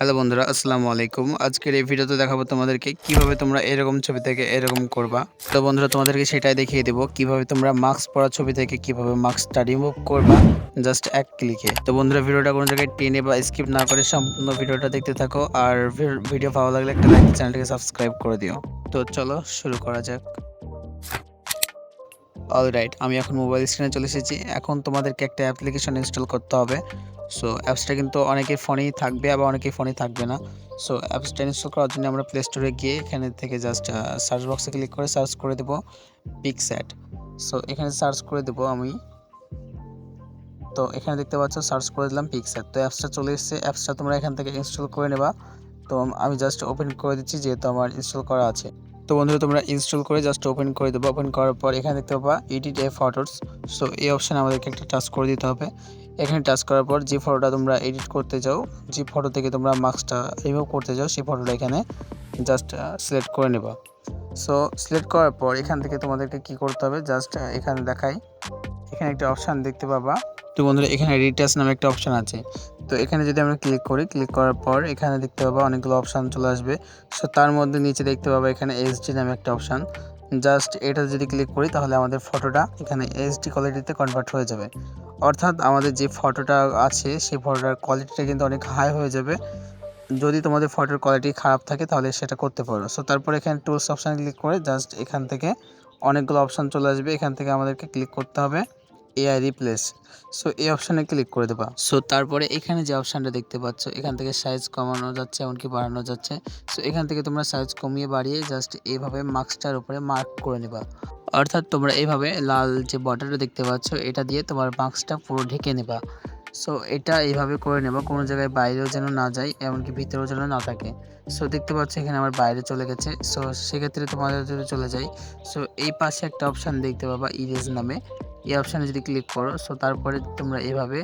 Hello বন্ধুরা, আসসালামু আলাইকুম। আজকের এই ভিডিওতে দেখাবো তোমাদেরকে কীভাবে তোমরা এরকম ছবি থেকে এরকম করবা। তো বন্ধুরা, তোমাদেরকে সেটাই দেখিয়ে দেবো, কীভাবে তোমরা মাস্ক পরা ছবি থেকে কীভাবে মাস্কটা রিমুভ করবা জাস্ট এক ক্লিকে তো বন্ধুরা, ভিডিওটা কোনো জায়গায় টেনে বা স্কিপ না করে সম্পূর্ণ ভিডিওটা দেখতে থাকো, আর ভিডিও ভালো লাগলে একটা লাইক চ্যানেলটিকে সাবস্ক্রাইব করে দিও। তো চলো শুরু করা যাক। অলরাইট আমি এখন মোবাইল স্ক্রিনে চলে এসেছি। এখন তোমাদেরকে একটা অ্যাপ্লিকেশন ইনস্টল করতে হবে। সো অ্যাপসটা কিন্তু অনেকের ফোনেই থাকবে আবার অনেকের ফোনে থাকবে না। সো অ্যাপসটা ইনস্টল করার জন্য আমরা প্লে স্টোরে গিয়ে এখানে থেকে জাস্ট সার্চ বক্সে ক্লিক করে সার্চ করে দেবো পিকস্যাট সো এখানে সার্চ করে দেবো আমি। তো, এখানে দেখতে পাচ্ছ সার্চ করে দিলাম পিকস্যাট তো অ্যাপসটা চলে এসেছে। অ্যাপসটা তোমরা এখান থেকে ইনস্টল করে নেবা। তো, আমি জাস্ট ওপেন করে দিচ্ছি যেহেতু আমার ইনস্টল করা আছে। তো, বন্ধুরা, তোমরা ইনস্টল করে জাস্ট ওপেন করে দেবো। ওপেন করার পর এখানে দেখতে পাবা এডিট এ ফটোস সো এই অপশানে আমাদেরকে একটা টাচ করে দিতে হবে। এখানে টাচ করার পর যে ফটোটা তোমরা এডিট করতে যাও যে ফটো থেকে তোমরা মার্কসটা রিমুভ করতে যাও সেই ফটোটা এখানে জাস্ট সিলেক্ট করে নেবা। সো সিলেক্ট করার পর এখান থেকে তোমাদেরকে কি করতে হবে? জাস্ট এখানে দেখাই। এখানে একটা অপশান দেখতে পাবা। তো বন্ধুরা, এখানে রিটাচ নামে একটা অপশান আছে। তো এখানে যদি আমরা ক্লিক করি ক্লিক করার পর এখানে দেখতে পাবা অনেকগুলো অপশান চলে আসবে। সো তার মধ্যে নিচে দেখতে পাবা এখানে এইচডি নামে একটা অপশান জাস্ট এটা যদি ক্লিক করি, তাহলে আমাদের ফটোটা এখানে এইচডি কোয়ালিটিতে কনভার্ট হয়ে যাবে। অর্থাৎ আমাদের যে ফটোটা আছে, সেই ফটোটার কোয়ালিটিটা কিন্তু অনেক হাই হয়ে যাবে। যদি তোমাদের ফটোর কোয়ালিটি খারাপ থাকে, তাহলে সেটা করতে পারো। সো তারপর এখানে টুলস অপশানে ক্লিক করে জাস্ট এখান থেকে অনেকগুলো অপশান চলে আসবে। এখান থেকে আমাদেরকে ক্লিক করতে হবে এআই রিপ্লেস সো এই অপশানে ক্লিক করে দেবা। সো তারপরে এখানে যে অপশানটা দেখতে পাচ্ছ, এখান থেকে সাইজ কমানো যাচ্ছে, এমনকি বাড়ানো যাচ্ছে। সো এখান থেকে তোমরা সাইজ কমিয়ে বাড়িয়ে জাস্ট এইভাবে মার্কসটার উপরে মার্ক করে নেবা। অর্থাৎ তোমরা এইভাবে লাল যে বর্ডারটা দেখতে পাচ্ছ, এটা দিয়ে তোমার মার্কসটা পুরো ঢেকে নেবা। সো এটা এইভাবে করে নেবা, কোনো জায়গায় বাইরেও যেন না যায়, এমনকি ভিতরেও যেন না থাকে। সো দেখতে পাচ্ছ এখানে আমার বাইরে চলে গেছে। সো সেক্ষেত্রে তোমাদের যদি চলে যাই। সো এই পাশে একটা অপশান দেখতে পাবা ইরেজ নামে। এই অপশানে যদি ক্লিক করো সো তারপরে তোমরা এভাবে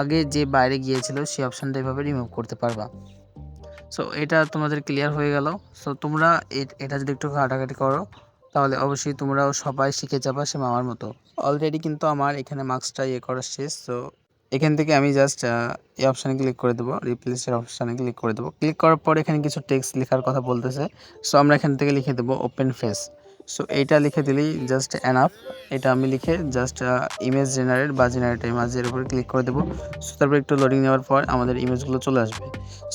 আগে যে বাইরে গিয়েছিল, সেই অপশানটা এভাবে রিমুভ করতে পারবা। সো এটা তোমাদের ক্লিয়ার হয়ে গেল। সো তোমরা এটা যদি একটু ঘাটাঘাটি করো তাহলে অবশ্যই তোমরাও সবাই শিখে যাবা সে মামার মতো। অলরেডি কিন্তু আমার এখানে মার্কসটা ইয়ে করা শেষ তো এখান থেকে আমি জাস্ট এই অপশানে ক্লিক করে দেবো রিপ্লেসের অপশানে ক্লিক করে দেবো। ক্লিক করার পর এখানে কিছু টেক্সট লেখার কথা বলতেছে সো আমরা এখান থেকে লিখে দেবো ওপেন ফেস সো এইটা লিখে দিলেই জাস্ট এনাফ এটা আমি লিখে জাস্ট ইমেজ জেনারেট বা জেনারেট ইমেজের উপরে ক্লিক করে দেবো। সো তারপর একটু লোডিং নেওয়ার পর আমাদের ইমেজগুলো চলে আসবে।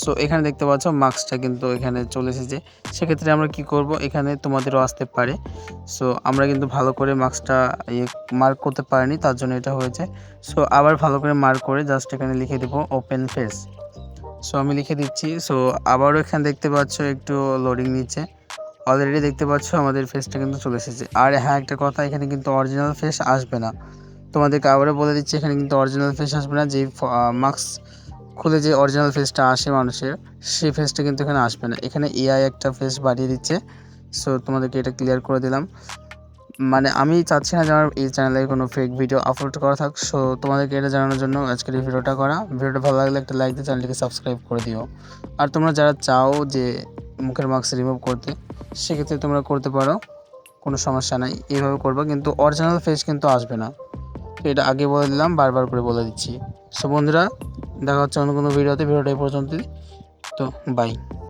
সো এখানে দেখতে পাচ্ছ মার্কসটা কিন্তু এখানে চলে এসেছে। সেক্ষেত্রে আমরা কি করব? এখানে তোমাদেরও আসতে পারে। সো আমরা কিন্তু ভালো করে মার্কসটা ইয়ে মার্ক করতে পারিনি, তার জন্য এটা হয়েছে। সো আবার ভালো করে মার্ক করে জাস্ট এখানে লিখে দেবো ওপেন ফেস সো আমি লিখে দিচ্ছি। সো আবারও এখানে দেখতে পাচ্ছ একটু লোডিং নিচ্ছে। অলরেডি দেখতে পাচ্ছ, আমাদের ফেসটা কিন্তু চলে এসেছে। আর হ্যাঁ একটা কথা, এখানে কিন্তু অরিজিনাল ফেস আসবে না। তোমাদেরকে আবারও বলে দিচ্ছি, এখানে কিন্তু অরিজিনাল ফেস আসবে না। যে মাস্ক খুলে যে অরিজিনাল ফেসটা আসে মানুষের, সেই ফেসটা কিন্তু এখানে আসবে না। এখানে এআই একটা ফেস বাড়িয়ে দিচ্ছে। সো তোমাদেরকে এটা ক্লিয়ার করে দিলাম। মানে আমি চাচ্ছি না যে আমার এই চ্যানেলে কোনো ফেক ভিডিও আপলোড করা থাক। সো তোমাদেরকে এটা জানানোর জন্য আজকের এই ভিডিওটা করা। ভিডিওটা ভালো লাগলে একটা লাইক দিয়ে চ্যানেলটিকে সাবস্ক্রাইব করে দিও। আর তোমরা যারা চাও যে মুখের মাস্ক রিমুভ করতে, সেক্ষেত্রে তোমরা করতে পারো, কোনো সমস্যা নাই। এইভাবে করবা, কিন্তু অরিজিনাল ফেস কিন্তু আসবে না। তো এটা আগে বলে দিলাম, বারবার করে বলে দিচ্ছি। সো বন্ধুরা, দেখা হচ্ছে অন্য কোনো ভিডিওতে ভিডিওটা এই পর্যন্ত তো বাই